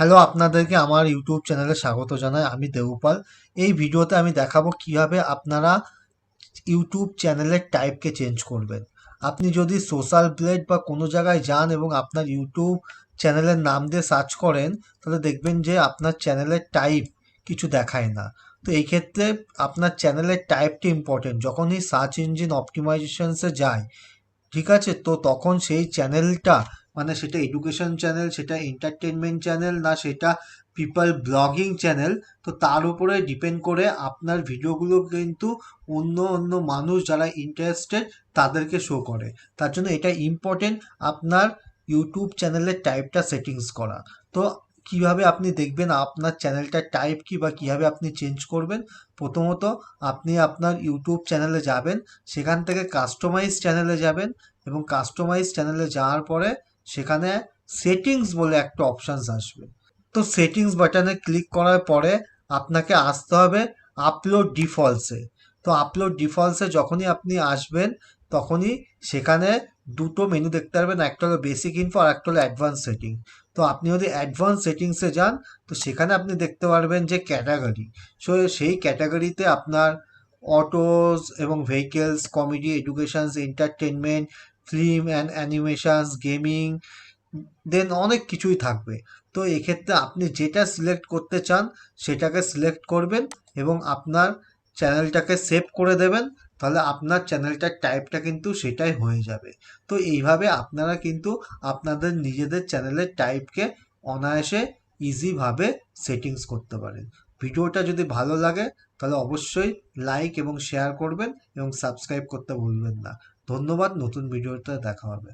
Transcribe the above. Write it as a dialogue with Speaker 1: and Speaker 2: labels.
Speaker 1: Hello, আপনাদেরকে আমার YouTube চ্যানেলে স্বাগত জানাই। আমি দেবপাল এই ভিডিওতে আমি দেখাবো কীভাবে আপনারা ইউটিউব চ্যানেলের টাইপকে চেঞ্জ করবেন। আপনি যদি সোশ্যাল ব্লেড বা কোনো জায়গায় যান এবং আপনার ইউটিউব চ্যানেলের নাম দিয়ে সার্চ করেন, তাহলে দেখবেন যে আপনার চ্যানেলের টাইপ কিছু দেখায় না। তো এই ক্ষেত্রে আপনার চ্যানেলের টাইপটি ইম্পর্টেন্ট যখনই সার্চ ইঞ্জিন অপটিমাইজেশনসে যায়, ঠিক আছে? তো তখন সেই চ্যানেলটা মানে সেটা এডুকেশন চ্যানেল সেটা এন্টারটেনমেন্ট চ্যানেল না সেটা পিপল ব্লগিং চ্যানেল তো তার উপরে ডিপেন্ড করে আপনার ভিডিওগুলো কিন্তু অন্য অন্য মানুষ যারা ইন্টারেস্টেড তাদেরকে শো করে। তার জন্য এটা ইম্পর্টেন্ট আপনার ইউটিউব চ্যানেলের টাইপটা সেটিংস করা। তো কীভাবে আপনি দেখবেন আপনার চ্যানেলটা টাইপ কি বা কীভাবে আপনি চেঞ্জ করবেন? প্রথমত আপনি আপনার ইউটিউব চ্যানেলে যাবেন, সেখান থেকে কাস্টমাইজ চ্যানেলে যাবেন এবং কাস্টমাইজ চ্যানেলে যাওয়ার পরে সেখানে সেটিংস বলে একটা অপশানস আসবে। তো সেটিংস বাটনে ক্লিক করার পরে আপনাকে আসতে হবে আপলোড ডিফল্টসে তো আপলোড ডিফল্টসে যখনই আপনি আসবেন, তখনই সেখানে দুটো মেনু দেখতে পারবেন, একটা হলো বেসিক ইনফো আর একটা হলো অ্যাডভান্স সেটিং তো আপনি যদি অ্যাডভান্স সেটিংসে যান, তো সেখানে আপনি দেখতে পারবেন যে ক্যাটাগরি সো সেই ক্যাটাগরিতে আপনার অটোস এবং vehicles comedy educations entertainment film and animations gaming then অনেক কিছুই থাকবে। তো এক্ষেত্রে আপনি যেটা সিলেক্ট করতে চান, সেটাকে সিলেক্ট করবেন এবং আপনার চ্যানেলটাকে সেভ করে দেবেন, তাহলে আপনার চ্যানেলটার টাইপটা কিন্তু সেটাই হয়ে যাবে। তো এইভাবে আপনারা কিন্তু আপনাদের নিজেদের চ্যানেলের টাইপকে অনায়াসে ইজিভাবে সেটিংস করতে পারেন। ভিডিওটা যদি ভালো লাগে, তাহলে অবশ্যই লাইক এবং শেয়ার করবেন এবং সাবস্ক্রাইব করতে ভুলবেন না। ধন্যবাদ নতুন ভিডিওতে দেখা হবে।